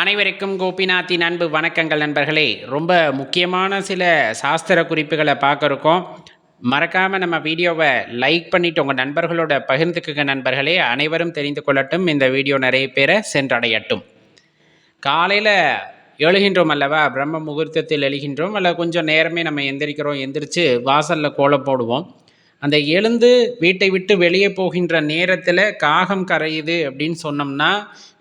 அனைவருக்கும் கோபிநாத்தின் அன்பு வணக்கங்கள் நண்பர்களே. ரொம்ப முக்கியமான சில சாஸ்திர குறிப்புகளை பார்க்க மறக்காமல் நம்ம வீடியோவை லைக் பண்ணிவிட்டு உங்கள் நண்பர்களோட பகிர்ந்துக்குங்க நண்பர்களே. அனைவரும் தெரிந்து கொள்ளட்டும். இந்த வீடியோ நிறைய பேரை சென்றடையட்டும். காலையில் எழுகின்றோம் அல்லவா? பிரம்ம முகூர்த்தத்தில் எழுகின்றோம். அல்ல கொஞ்சம் நேரமே நம்ம எந்திரிக்கிறோம். எந்திரிச்சு வாசலில் கோலம் போடுவோம். அந்த எழுந்து வீட்டை விட்டு வெளியே போகின்ற நேரத்தில் காகம் கரையுது அப்படின்னு சொன்னோம்னா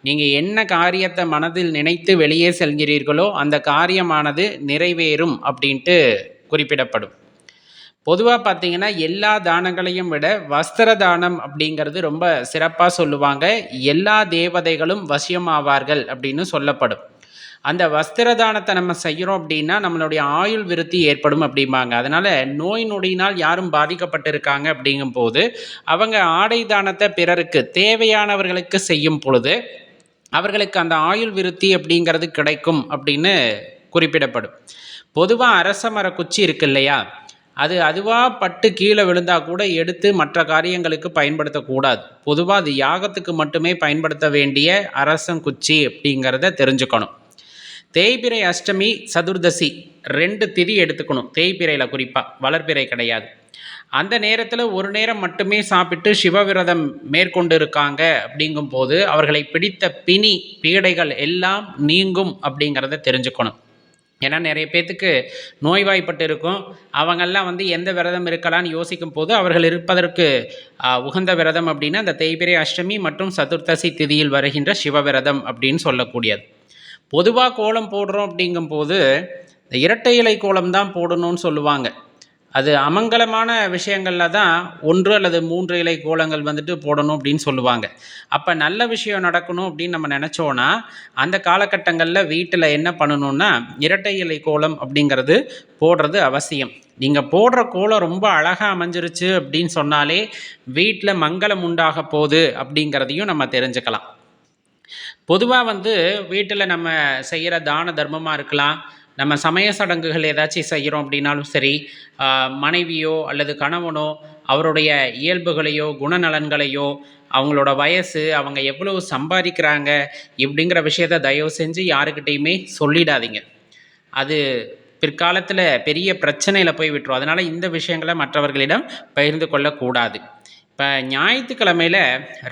நீங்கள் என்ன காரியத்தை மனதில் நினைத்து வெளியே செல்கிறீர்களோ அந்த காரியமானது நிறைவேறும் அப்படின்ட்டு குறிப்பிடப்படும். பொதுவாக பார்த்தீங்கன்னா எல்லா தானங்களையும் விட வஸ்திர தானம் அப்படிங்கிறது ரொம்ப சிறப்பாக சொல்லுவாங்க. எல்லா தேவதைகளும் வசியமாவார்கள் அப்படின்னு சொல்லப்படும். அந்த வஸ்திர தானத்தை நம்ம செய்கிறோம் அப்படின்னா நம்மளுடைய ஆயுள் விருத்தி ஏற்படும் அப்படிம்பாங்க. அதனால் நோய் நொடியினால் யாரும் பாதிக்கப்பட்டிருக்காங்க அப்படிங்கும்போது அவங்க ஆடை தானத்தை பிறருக்கு தேவையானவர்களுக்கு செய்யும் பொழுது அவர்களுக்கு அந்த ஆயுள் விருத்தி அப்படிங்கிறது கிடைக்கும் அப்படின்னு குறிப்பிடப்படும். பொதுவாக அரச மர குச்சி இருக்கு இல்லையா? அது அதுவாக பட்டு கீழே விழுந்தால் கூட எடுத்து மற்ற காரியங்களுக்கு பயன்படுத்தக்கூடாது. பொதுவாக அது யாகத்துக்கு மட்டுமே பயன்படுத்த வேண்டிய அரசங்குச்சி அப்படிங்கிறத தெரிஞ்சுக்கணும். தேய்பிரை அஷ்டமி சதுர்தசி ரெண்டு திதி எடுத்துக்கணும். தேய்பிரையில் குறிப்பாக வளர்பிறை கிடையாது. அந்த நேரத்தில் ஒரு நேரம் மட்டுமே சாப்பிட்டு சிவவிரதம் மேற்கொண்டு இருக்காங்க அப்படிங்கும்போது அவர்களை பிடித்த பிணி பீடைகள் எல்லாம் நீங்கும் அப்படிங்கிறத தெரிஞ்சுக்கணும். ஏன்னா நிறைய பேர்த்துக்கு நோய்வாய்ப்பட்டு இருக்கும் அவங்கெல்லாம் வந்து எந்த விரதம் இருக்கலாம்னு யோசிக்கும் போது அவர்கள் இருப்பதற்கு உகந்த விரதம் அப்படின்னா அந்த தேய்பிரை அஷ்டமி மற்றும் சதுர்த்தசி திதியில் வருகின்ற சிவவிரதம் அப்படின்னு சொல்லக்கூடியது. பொதுவாக கோலம் போடுறோம் அப்படிங்கும்போது இந்த இரட்டை இலை கோலம் தான் போடணும்னு சொல்லுவாங்க. அது அமங்கலமான விஷயங்களில் தான் ஒன்று அல்லது மூன்று இலை கோலங்கள் வந்துட்டு போடணும் அப்படின்னு சொல்லுவாங்க. அப்போ நல்ல விஷயம் நடக்கணும் அப்படின்னு நம்ம நினச்சோன்னா அந்த காலகட்டங்களில் வீட்டில் என்ன பண்ணணும்னா இரட்டை இலை கோலம் அப்படிங்கிறது போடுறது அவசியம். நீங்கள் போடுற கோலம் ரொம்ப அழகாக அமைஞ்சிருச்சு அப்படின்னு சொன்னாலே வீட்டில் மங்களம் உண்டாக போகுது அப்படிங்கிறதையும் நம்ம தெரிஞ்சுக்கலாம். பொதுவாக வந்து வீட்டில் நம்ம செய்கிற தான தர்மமாக இருக்கலாம். நம்ம சமய சடங்குகள் ஏதாச்சும் செய்கிறோம் அப்படின்னாலும் சரி மனைவியோ அல்லது கணவனோ அவருடைய இயல்புகளையோ குணநலன்களையோ அவங்களோட வயசு அவங்க எவ்வளவு சம்பாதிக்கிறாங்க இப்படிங்கிற விஷயத்த தயவு செஞ்சு யாருக்கிட்டேயுமே சொல்லிடாதீங்க. அது பிற்காலத்தில் பெரிய பிரச்சனையில் போய் விட்டுரும். அதனால் இந்த விஷயங்களை மற்றவர்களிடம் பகிர்ந்து கொள்ளக்கூடாது. இப்போ ஞாயிற்றுக்கிழமையில்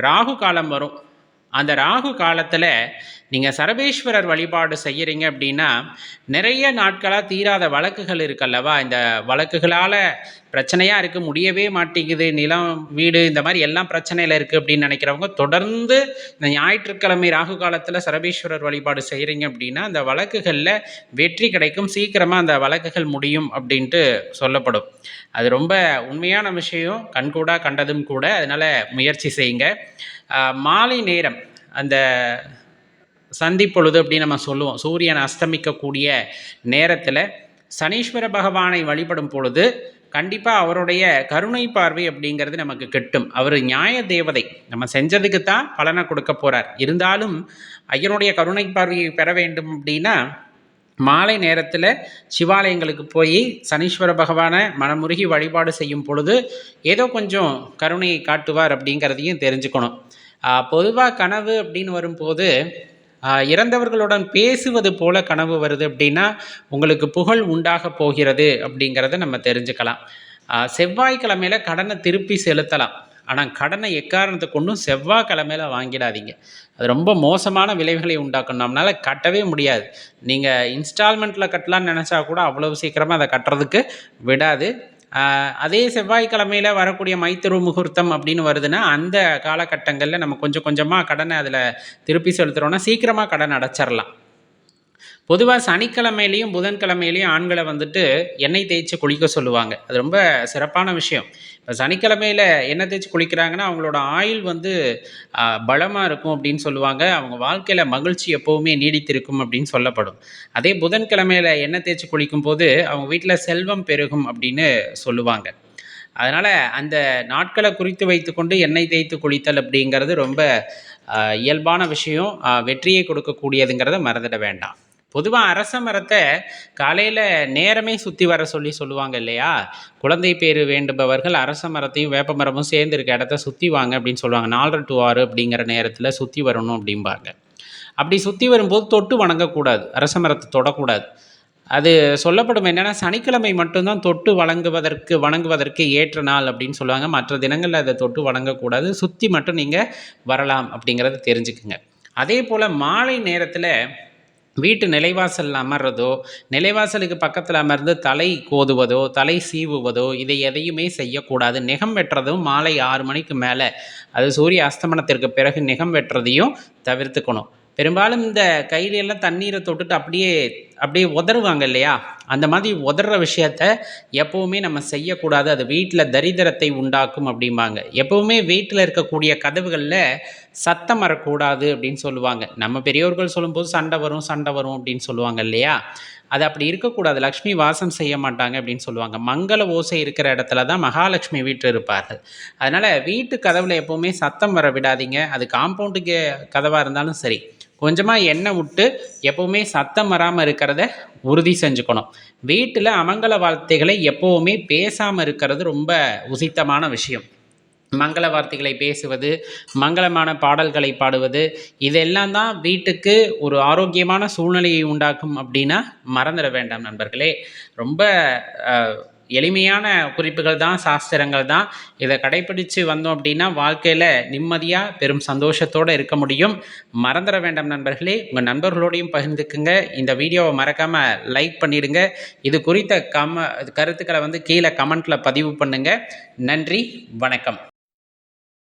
ராகு காலம் வரும். அந்த ராகு காலத்தில் நீங்கள் சரபேஸ்வரர் வழிபாடு செய்கிறீங்க அப்படின்னா நிறைய நாட்களாக தீராத வழக்குகள் இருக்கல்லவா? இந்த வழக்குகளால் பிரச்சனையாக இருக்க முடியவே மாட்டேங்குது. நிலம் வீடு இந்த மாதிரி எல்லாம் பிரச்சனையில் இருக்குது அப்படின்னு நினைக்கிறவங்க தொடர்ந்து இந்த ஞாயிற்றுக்கிழமை ராகு காலத்தில் சரபேஸ்வரர் வழிபாடு செய்கிறீங்க அப்படின்னா அந்த வழக்குகளில் வெற்றி கிடைக்கும். சீக்கிரமாக அந்த வழக்குகள் முடியும் அப்படின்ட்டு சொல்லப்படும். அது ரொம்ப உண்மையான விஷயம். கண்கூடாக கண்டதும் கூட. அதனால் முயற்சி செய்யுங்க. மாலை நேரம். அந்த சந்திப்பொழுது அப்படின்னு நம்ம சொல்லுவோம். சூரியன் அஸ்தமிக்கக்கூடிய நேரத்தில் சனீஸ்வர பகவானை வழிபடும் பொழுது கண்டிப்பாக அவருடைய கருணை பார்வை அப்படிங்கிறது நமக்கு கிட்டும். அவர் நியாய தேவதை. நம்ம செஞ்சதுக்கு தான் பலனை கொடுக்க போகிறார் இருந்தாலும் ஐயனுடைய கருணை பார்வையை பெற வேண்டும் அப்படின்னா மாலை நேரத்தில் சிவாலயங்களுக்கு போய் சனீஸ்வர பகவானை மனமுருகி வழிபாடு செய்யும் பொழுது ஏதோ கொஞ்சம் கருணையை காட்டுவார் அப்படிங்கிறதையும் தெரிஞ்சுக்கணும். பொதுவாக கனவு அப்படின்னு வரும்போது இறந்தவர்களுடன் பேசுவது போல கனவு வருது அப்படின்னா உங்களுக்கு புகழ் உண்டாக போகிறது அப்படிங்கிறத நம்ம தெரிஞ்சுக்கலாம். செவ்வாய்க்கிழமையில் கடனை திருப்பி செலுத்தலாம். ஆனால் கடனை எக்காரணத்தை கொண்டும் செவ்வாய்க்கிழமையில் வாங்கிடாதீங்க. அது ரொம்ப மோசமான விளைவுகளை உண்டாக்கும். நம்மளால் கட்டவே முடியாது. நீங்கள் இன்ஸ்டால்மெண்ட்டில் கட்டலான்னு நினச்சா கூட அவ்வளோ சீக்கிரமாக அதை கட்டுறதுக்கு விடாது. அதே செவ்வாய்க்கிழமையில் வரக்கூடிய மைத்திரு முகூர்த்தம் அப்படின்னு வருதுன்னா அந்த காலகட்டங்களில் நம்ம கொஞ்சம் கொஞ்சமாக கடனை அதில் திருப்பி செலுத்துகிறோன்னா சீக்கிரமாக கடன் அடைச்சிடலாம் பொதுவாக சனிக்கிழமையிலையும் புதன்கிழமையிலையும் ஆண்களை வந்துட்டு எண்ணெய் தேய்ச்சி குளிக்க சொல்லுவாங்க. அது ரொம்ப சிறப்பான விஷயம். இப்போ சனிக்கிழமையில் எண்ணெய் தேய்ச்சி குளிக்கிறாங்கன்னா அவங்களோட ஆயுள் வந்து பலமாக இருக்கும் அப்படின்னு சொல்லுவாங்க. அவங்க வாழ்க்கையில் மகிழ்ச்சி எப்போவுமே நீடித்திருக்கும் அப்படின்னு சொல்லப்படும். அதே புதன்கிழமையில் எண்ணெய் தேய்ச்சி குளிக்கும் போது அவங்க வீட்டில் செல்வம் பெருகும் அப்படின்னு சொல்லுவாங்க. அதனால் அந்த நாட்களை குறித்து வைத்துக்கொண்டு எண்ணெய் தேய்த்து குளித்தல் அப்படிங்கிறது ரொம்ப இயல்பான விஷயம். வெற்றியை கொடுக்கக்கூடியதுங்கிறத மறந்துட வேண்டாம். பொதுவாக அரச மரத்தை காலையில் நேரமே சுற்றி வர சொல்லி சொல்லுவாங்க இல்லையா? குழந்தை பேர் வேண்டுபவர்கள் அரச மரத்தையும் வேப்ப மரமும் சேர்ந்து இருக்க இடத்த சுற்றி வாங்க அப்படின்னு சொல்லுவாங்க. நாலரை டு ஆறு அப்படிங்கிற நேரத்தில் சுற்றி வரணும் அப்படிம்பாங்க. அப்படி சுற்றி வரும்போது தொட்டு வணங்கக்கூடாது. அரச மரத்தை தொடக்கூடாது. அது சொல்லப்படும் என்னென்னா சனிக்கிழமை மட்டும்தான் தொட்டு வணங்குவதற்கு வணங்குவதற்கு ஏற்ற நாள் அப்படின்னு சொல்லுவாங்க. மற்ற தினங்களில் அதை தொட்டு வணங்கக்கூடாது. சுற்றி மட்டும் நீங்கள் வரலாம் அப்படிங்கிறத தெரிஞ்சுக்குங்க. அதே போல் மாலை நேரத்தில் வீட்டு நிலைவாசலில் அமர்றதோ நிலைவாசலுக்கு பக்கத்தில் அமர்ந்து தலை கோதுவதோ தலை சீவுவதோ இதை எதையுமே செய்யக்கூடாது. நிகம் வெட்டுறதும் மாலை ஆறு மணிக்கு மேலே. அது சூரிய அஸ்தமனத்திற்கு பிறகு நிகம் வெட்டுறதையும் தவிர்த்துக்கணும். பெரும்பாலும் இந்த கையிலெல்லாம் தண்ணீரை தொட்டுட்டு அப்படியே அப்படியே உதறுவாங்க இல்லையா? அந்த மாதிரி உதற விஷயத்த எப்போவுமே நம்ம செய்யக்கூடாது. அது வீட்டில் தரித்திரத்தை உண்டாக்கும் அப்படிம்பாங்க. எப்போவுமே வீட்டில் இருக்கக்கூடிய கதவுகளில் சத்தம் வரக்கூடாது அப்படின்னு சொல்லுவாங்க. நம்ம பெரியோர்கள் சொல்லும்போது சண்டை வரும் சண்டை வரும் அப்படின்னு சொல்லுவாங்க இல்லையா? அது அப்படி இருக்கக்கூடாது. லக்ஷ்மி வாசம் செய்ய மாட்டாங்க அப்படின்னு சொல்லுவாங்க. மங்கள ஓசை இருக்கிற இடத்துல தான் மகாலட்சுமி வீட்டில் இருப்பார்கள். அதனால் வீட்டு கதவில் எப்போவுமே சத்தம் வர விடாதீங்க. அது காம்பவுண்டுக்கு கதவாக இருந்தாலும் சரி. கொஞ்சமாக எண்ணெய் விட்டு எப்போவுமே சத்தம் வராமல் இருக்கிறத உறுதி செஞ்சுக்கணும். வீட்டில் அமங்கல வார்த்தைகளை எப்போவுமே பேசாமல் இருக்கிறது ரொம்ப உசித்தமான விஷயம். மங்கள வார்த்தைகளை பேசுவது மங்களமான பாடல்களை பாடுவது இதெல்லாம் தான் வீட்டுக்கு ஒரு ஆரோக்கியமான சூழ்நிலையை உண்டாக்கும் அப்படின்னா மறந்துட வேண்டாம் நண்பர்களே. ரொம்ப எளிமையான குறிப்புகள் தான் சாஸ்திரங்கள் தான். இதை கடைப்பிடித்து வந்தோம் அப்படின்னா வாழ்க்கையில் நிம்மதியாக பெரும் சந்தோஷத்தோடு இருக்க முடியும். மறந்துட வேண்டாம் நண்பர்களே. உங்கள் நண்பர்களோடையும் பகிர்ந்துக்குங்க. இந்த வீடியோவை மறக்காமல் லைக் பண்ணிவிடுங்க இது குறித்த கம கருத்துக்களை வந்து கீழே கமெண்ட்டில் பதிவு பண்ணுங்கள் நன்றி வணக்கம்.